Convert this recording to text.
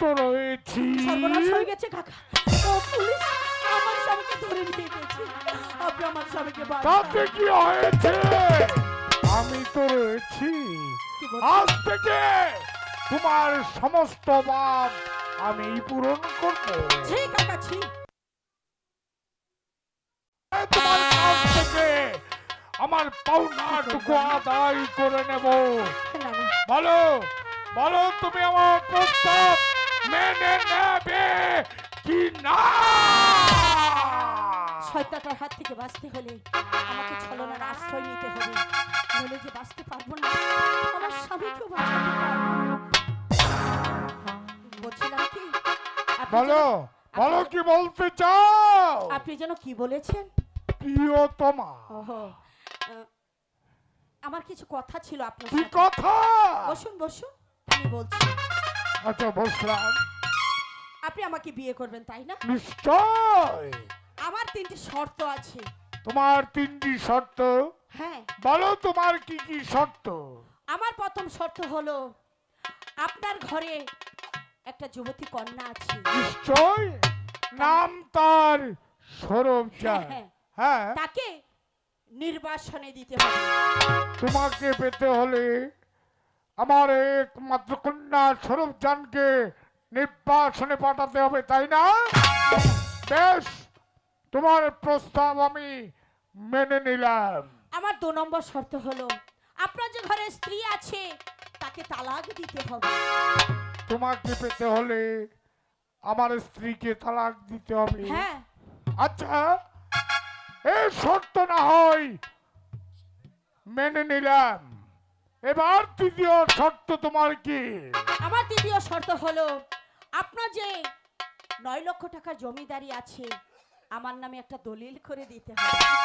তো রয়েছি। সর্বনাশ হয়ে গেছে কাকা। ও পুলিশ আমার স্বামীকে ধরে নিয়ে গেছে। আপনি আমার স্বামীকে তাতে কি হয়েছে? আমি তো রয়েছি। আজ থেকে তোমার সমস্ত বাদ আমি পূরণ করব। ছি কাকা ছি। তোমার কাছ থেকে আমার পাওনাটুকু আদায় করে নেব। বলো বলো তুমি আমার প্রস্তাব মেনে নেবে কি না? শয়তাটার হাত থেকে বাঁচতে হলে আমাকে ছলনার আশ্রয় নিতে হবে। নইলে যে বাঁচতে পারব না আমার স্বামীকেও বাঁচাতে বলছিলাম কি? আপনি বলো বলো কি বলতে চাও? আপনি যেন কি বলেছেন? প্রিয়তমা। আমার কিছু কথা ছিল আপনার কি কথা? বসুন বসুন। আমি বলছি। আচ্ছা বসলাম আপনি আমাকে বিয়ে করবেন তাই না? নিশ্চয়। আমার তিনটি শর্ত আছে। তোমার তিনটি শর্ত? হ্যাঁ। বলো তোমার কি কি শর্ত? আমার প্রথম শর্ত হলো আপনার ঘরে একটা যুবতী কন্যা আছে। নিশ্চয়? নাম তার সৌরভ হ্যাঁ, হ্যাঁ। হ্যাঁ। তাকে নির্বাসনে দিতে হবে। তোমাকে পেতে হলে আমার একমাত্র কন্যা সৌরভ জানকে নির্বাসনে পাঠাতে হবে তাই না? বেশ তোমার প্রস্তাব আমি মেনে নিলাম। আমার দু নম্বর শর্ত হলো আপনার যে ঘরে স্ত্রী আছে তাকে তালাক দিতে হবে। তোমাকে পেতে হলে আমার স্ত্রীকে তালাক দিতে হবে। হ্যাঁ। আচ্ছা এই শর্ত না হয় মেনে নিলাম। এবার তৃতীয় শর্ত তোমার কি? আমার তৃতীয় শর্ত হলো, আপনার যে নয় লক্ষ টাকা জমিদারি আছে, আমার নামে একটা দলিল করে দিতে হবে।